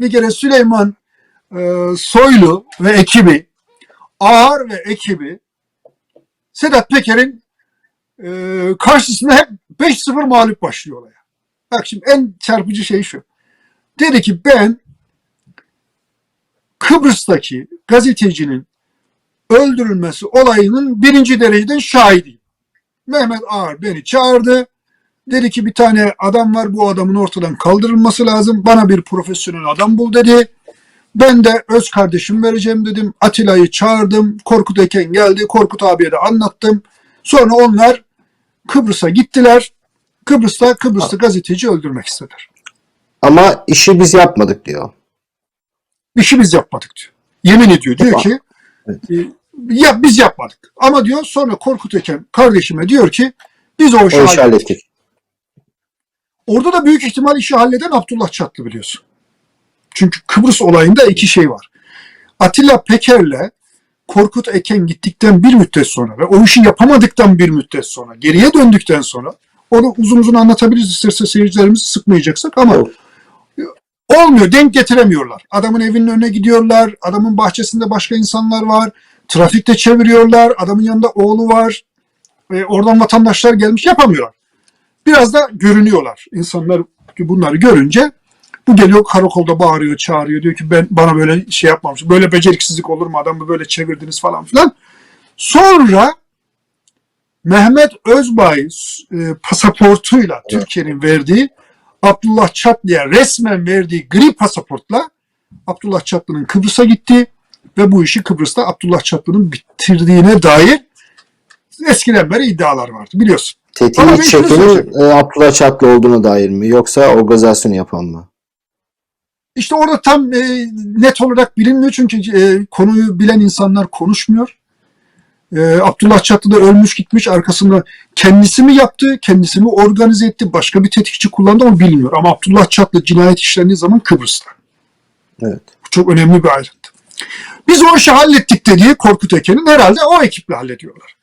bir kere Süleyman e, Soylu ve ekibi, Ağar ve ekibi Sedat Peker'in e, karşısında hep 5-0 mağlup başlıyor olaya. Bak şimdi en çarpıcı şey şu. Dedi ki ben Kıbrıs'taki gazetecinin öldürülmesi olayının birinci dereceden şahidiyim. Mehmet Ağar beni çağırdı. Dedi ki bir tane adam var bu adamın ortadan kaldırılması lazım. Bana bir profesyonel adam bul dedi. Ben de öz kardeşim vereceğim dedim. Atilla'yı çağırdım. Korkut Eken geldi. Korkut abiye de anlattım. Sonra onlar Kıbrıs'a gittiler. Kıbrıs'ta Kıbrıs'ta gazeteci öldürmek istediler. Ama işi biz yapmadık diyor. İşi biz yapmadık diyor. Yemin ediyor. Diyor ki Evet. e, ya biz yapmadık. Ama diyor sonra Korkut Eken kardeşime diyor ki biz O işi hallettik. Orada da büyük ihtimal işi halleden Abdullah Çatlı biliyorsun. Çünkü Kıbrıs olayında iki şey var. Atilla Peker'le Korkut Eken gittikten bir müddet sonra ve o işi yapamadıktan bir müddet sonra, geriye döndükten sonra onu uzun uzun anlatabiliriz isterse seyircilerimizi sıkmayacaksak ama olmuyor, denk getiremiyorlar. Adamın evinin önüne gidiyorlar, adamın bahçesinde başka insanlar var, trafikte çeviriyorlar, adamın yanında oğlu var, e, oradan vatandaşlar gelmiş yapamıyorlar biraz da görünüyorlar. İnsanlar bunları görünce bu geliyor karakolda bağırıyor, çağırıyor. Diyor ki ben bana böyle şey yapmamış. Böyle beceriksizlik olur mu? Adamı böyle çevirdiniz falan filan. Sonra Mehmet Özbay e, pasaportuyla Türkiye'nin verdiği Abdullah Çatlı'ya resmen verdiği gri pasaportla Abdullah Çatlı'nın Kıbrıs'a gitti ve bu işi Kıbrıs'ta Abdullah Çatlı'nın bitirdiğine dair eskiden beri iddialar vardı biliyorsun. Ama Tetiği şunu çekenin e, Abdullah Çatlı olduğuna dair mi? Yoksa organizasyon yapan mı? İşte orada tam e, net olarak bilinmiyor çünkü e, konuyu bilen insanlar konuşmuyor. E, Abdullah Çatlı da ölmüş gitmiş arkasında kendisi mi yaptı, kendisi mi organize etti, başka bir tetikçi kullandı onu bilmiyor. Ama Abdullah Çatlı cinayet işlendiği zaman Kıbrıs'ta. Evet. Bu çok önemli bir ayrıntı. Biz o işi hallettik dediği Korkut Eken'in herhalde o ekiple hallediyorlar.